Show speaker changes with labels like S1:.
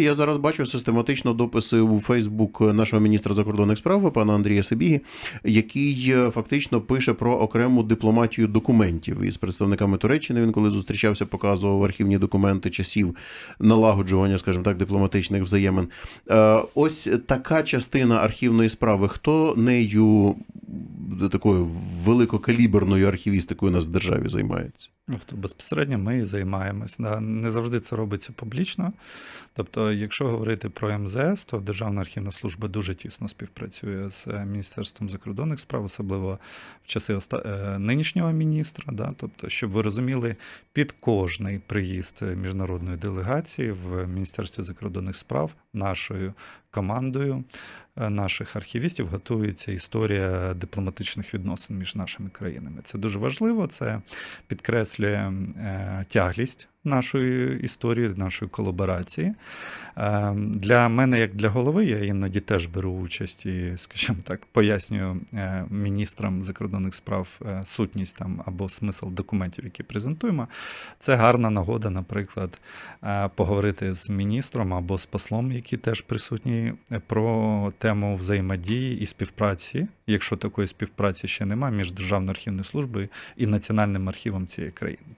S1: Я зараз бачу систематично дописи у Фейсбук нашого міністра закордонних справ пана Андрія Сибіги, який е, фактично пише про окрему дипломатію документів із представниками Туреччини. Він коли зустрічався, показував архівні документи часів налагоджування, скажімо так, дипломатичних взаємин. Е, Ось така частина архівної справи. Хто нею такою великокаліберною архівістикою у нас в державі займається?
S2: Ну, то безпосередньо ми і займаємось. Не завжди це робиться публічно. Тобто, якщо говорити про МЗС, то Державна архівна служба дуже тісно співпрацює з е, Міністерством закордонних справ, особливо в часи оста... е, нинішнього міністра. Да. Тобто, щоб ви розуміли, під кожний приїзд міжнародної делегації в Міністерстві закордонних справ нашою командою е, наших архівістів готується історія дипломатичних відносин між нашими країнами. Це дуже важливо. Це підкреслює е, тяглість нашої історії, нашої колаборації. Е, Для мене, як для голови, я іноді теж беру участь і, скажімо так, пояснюю е, міністрам закордонних справ е, сутність там або смисл документів, які презентуємо. Це гарна нагода, наприклад, е, поговорити з міністром або з послом, які теж присутні, про тему взаємодії і співпраці, якщо такої співпраці ще немає, між Державною архівною службою і Національним архівом цієї країни.